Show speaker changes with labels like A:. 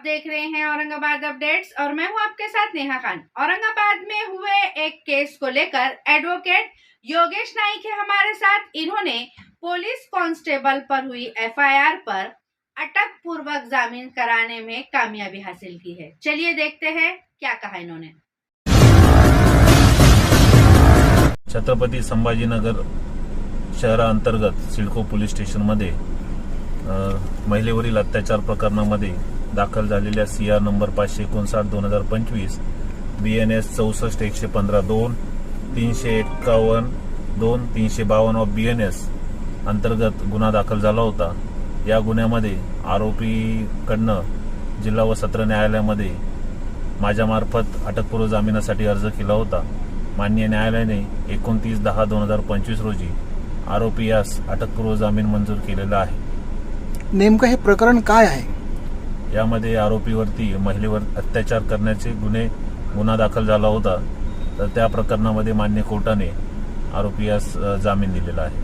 A: देख रहे हैं औरंगाबाद अपडेट्स और मैं हूँ आपके साथ नेहा खान। औरंगाबाद में हुए एक केस को लेकर एडवोकेट योगेश नाइक है हमारे साथ। इन्होंने पुलिस कांस्टेबल पर हुई एफआईआर पर अटक पूर्वक जामीन कराने में कामयाबी हासिल की है। चलिए देखते हैं क्या कहा इन्होंने।
B: छत्रपती संभाजीनगर शहराअंतर्गत सिडको पोलीस स्टेशनमध्ये अ, महिलेवरील अत्याचार प्रकरणामध्ये दाखल झालेल्या सी आर नंबर पाचशे एकोणसाठ दोन हजार पंचवीस बी एन एस चौसष्ट एकशे पंधरा दोन तीनशे एक्कावन्न दोन तीनशे बावन्न ऑफ बी एन एस अंतर्गत गुन्हा दाखल झाला होता. या गुन्ह्यामध्ये आरोपीकडनं जिल्हा व सत्र न्यायालयामध्ये माझ्यामार्फत अटकपूर्व जामिनासाठी अर्ज केला होता. माननीय न्यायालयाने एकोणतीस दहा दोन हजार पंचवीस रोजी आरोपी यास अटकपूर्व जामीन मंजूर केलेला आहे.
C: नेमकं हे प्रकरण काय आहे?
B: यामध्ये आरोपीवरती महिलेवर अत्याचार करण्याचे गुन्हे गुन्हा दाखल झाला होता. तर त्या प्रकरणामध्ये मान्य कोर्टाने आरोपी यास जामीन दिलेला आहे.